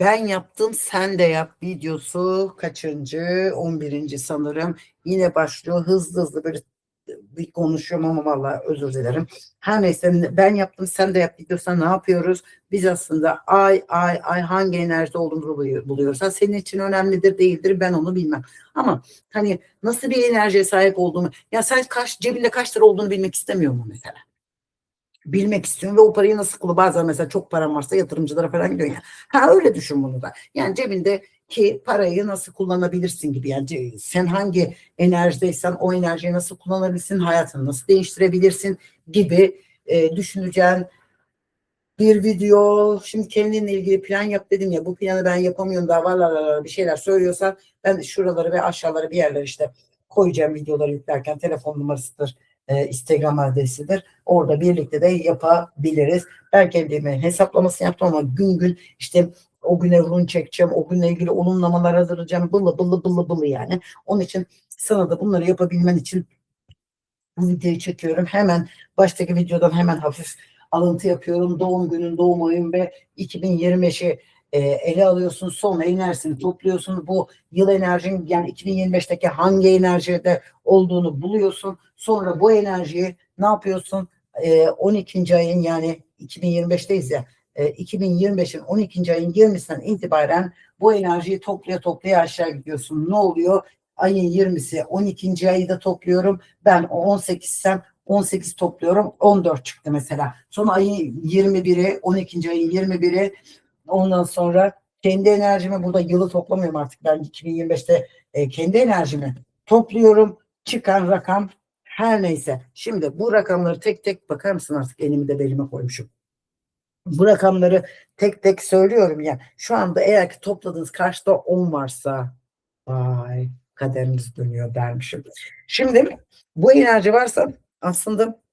Ben yaptım sen de yap videosu kaçıncı? 11. sanırım. Yine başlıyor hızlı hızlı böyle bir konuşuyorum ama vallahi özür dilerim. Her neyse ben yaptım sen de yap videosunda ne yapıyoruz? Biz aslında ay ay ay hangi enerjide olduğumuzu buluyor- buluyoruz. Senin için önemlidir değildir ben onu bilmem. Ama hani nasıl bir enerjiye sahip olduğumu ya sen kaç cebinde kaç lira olduğunu bilmek istemiyor mu mesela? Bilmek istiyorum ve o parayı nasıl kullan bazen mesela çok param varsa yatırımcılara falan gidiyor ya. Ha öyle düşün bunu da. Yani cebindeki parayı nasıl kullanabilirsin gibi yani sen hangi enerjideysen o enerjiyi nasıl kullanabilirsin, hayatını nasıl değiştirebilirsin gibi e, düşüneceğin bir video. Şimdi kendinle ilgili plan yap dedim ya bu planı ben yapamıyorum daha var bir şeyler söylüyorsan ben şuraları ve aşağıları bir yerler işte koyacağım videoları yüklerken telefon numarasıdır, e, Instagram adresidir. Orada birlikte de yapabiliriz. Ben kendime hesaplamasını yaptım ama gün gün işte o güne run çekeceğim, o günle ilgili olumlamalar hazırlayacağım, bılı bılı bılı bılı yani. Onun için sana da bunları yapabilmen için bu videoyu çekiyorum. Hemen baştaki videodan hemen hafif alıntı yapıyorum. Doğum günün, doğum ayın ve 2025'i e, ele alıyorsun. Sonra enerjisini topluyorsun. Bu yıl enerjin yani 2025'teki hangi enerjide olduğunu buluyorsun. Sonra bu enerjiyi ne yapıyorsun? E, 12. ayın yani 2025'teyiz ya. E, 2025'in 12. ayın 20'sinden itibaren bu enerjiyi toplaya toplaya aşağı gidiyorsun. Ne oluyor? Ayın 20'si 12. ayı da topluyorum. Ben o 18 sem 18 topluyorum. 14 çıktı mesela. Sonra ayın 21'i 12. ayın 21'i ondan sonra kendi enerjimi burada yılı toplamıyorum artık. Ben 2025'te e, kendi enerjimi topluyorum. Çıkan rakam her neyse. Şimdi bu rakamları tek tek bakar mısın artık elimi de belime koymuşum. Bu rakamları tek tek söylüyorum ya. Şu anda eğer ki topladığınız karşıda 10 varsa vay kaderiniz dönüyor dermişim. Şimdi bu enerji varsa aslında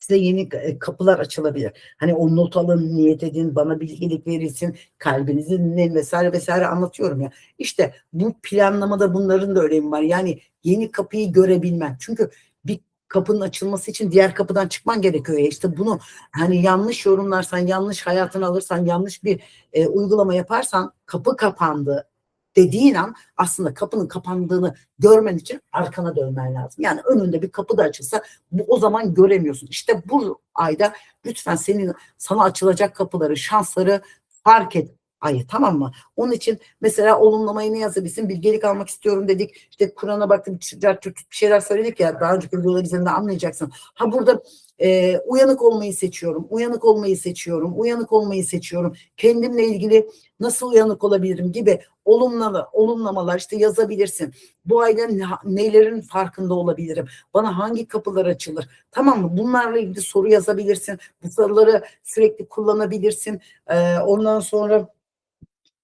size yeni e, kapılar açılabilir. Hani o not alın, niyet edin, bana bilgilik verilsin, kalbinizi dinleyin vesaire vesaire anlatıyorum ya. İşte bu planlamada bunların da önemi var. Yani yeni kapıyı görebilmen. Çünkü bir kapının açılması için diğer kapıdan çıkman gerekiyor. ya. İşte bunu hani yanlış yorumlarsan, yanlış hayatını alırsan, yanlış bir e, uygulama yaparsan kapı kapandı dediğin an aslında kapının kapandığını görmen için arkana dönmen lazım. Yani önünde bir kapı da açılsa bu o zaman göremiyorsun. İşte bu ayda lütfen senin sana açılacak kapıları, şansları fark et ayı tamam mı? Onun için mesela olumlamayı ne yazabilsin? Bilgelik almak istiyorum dedik. İşte Kur'an'a baktım bir şeyler söyledik ya daha önceki videolar izlerinde anlayacaksın. Ha burada e, uyanık olmayı seçiyorum. Uyanık olmayı seçiyorum. Uyanık olmayı seçiyorum. Kendimle ilgili nasıl uyanık olabilirim gibi olumlama, olumlamalar işte yazabilirsin. Bu ayda ne- nelerin farkında olabilirim? Bana hangi kapılar açılır? Tamam mı? Bunlarla ilgili soru yazabilirsin. Bu soruları sürekli kullanabilirsin. Ee, ondan sonra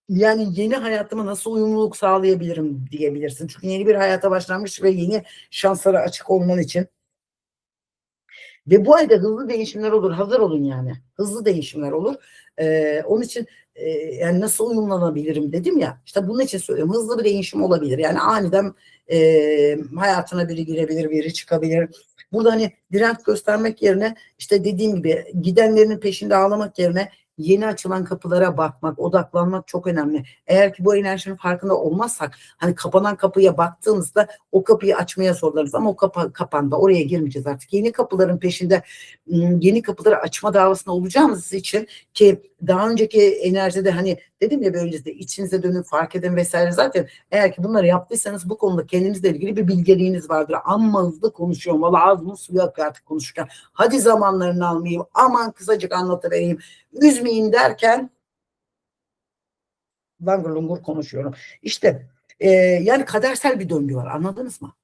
yani yeni hayatıma nasıl uyumluluk sağlayabilirim diyebilirsin. Çünkü yeni bir hayata başlanmış ve yeni şanslara açık olman için ve bu ayda hızlı değişimler olur. Hazır olun yani. Hızlı değişimler olur. Ee, onun için e, yani nasıl uyumlanabilirim dedim ya. İşte bunun için söylüyorum. Hızlı bir değişim olabilir. Yani aniden e, hayatına biri girebilir, biri çıkabilir. Burada hani direnç göstermek yerine işte dediğim gibi gidenlerin peşinde ağlamak yerine yeni açılan kapılara bakmak, odaklanmak çok önemli. Eğer ki bu enerjinin farkında olmazsak hani kapanan kapıya baktığımızda o kapıyı açmaya zorlarız ama o kapı kapandı. Oraya girmeyeceğiz artık. Yeni kapıların peşinde yeni kapıları açma davasında olacağımız için ki daha önceki enerjide hani dedim ya böyle öncesinde içinize dönün fark edin vesaire zaten eğer ki bunları yaptıysanız bu konuda kendinizle ilgili bir bilgeliğiniz vardır. Amma hızlı konuşuyorum. Valla ağzımın suyu akıyor artık konuşurken. Hadi zamanlarını almayayım. Aman kısacık anlatıvereyim. Üzmeyin derken langur lungur konuşuyorum. İşte e, yani kadersel bir döngü var anladınız mı?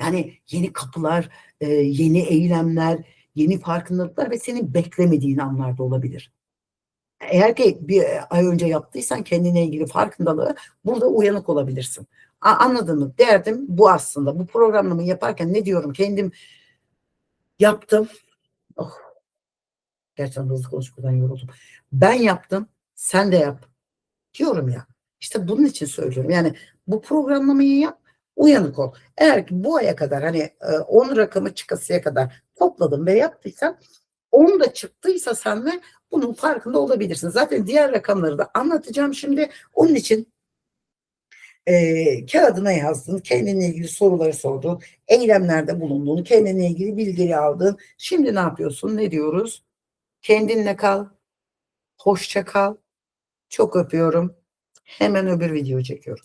Yani yeni kapılar, e, yeni eylemler, yeni farkındalıklar ve senin beklemediğin anlarda olabilir. Eğer ki bir ay önce yaptıysan kendine ilgili farkındalığı burada uyanık olabilirsin. A- anladın mı? Derdim bu aslında. Bu programlamayı yaparken ne diyorum? Kendim yaptım. Oh. Gerçekten hızlı konuşmadan yoruldum. Ben yaptım. Sen de yap. Diyorum ya. İşte bunun için söylüyorum. Yani bu programlamayı yap. Uyanık ol. Eğer ki bu aya kadar hani e, 10 rakamı çıkasıya kadar topladım ve yaptıysan 10 da çıktıysa senle bunun farkında olabilirsin. Zaten diğer rakamları da anlatacağım şimdi. Onun için e, kağıdına yazdın, kendine ilgili soruları sordun, eylemlerde bulunduğunu, kendine ilgili bilgileri aldın. Şimdi ne yapıyorsun? Ne diyoruz? Kendinle kal, hoşça kal, çok öpüyorum. Hemen öbür video çekiyorum.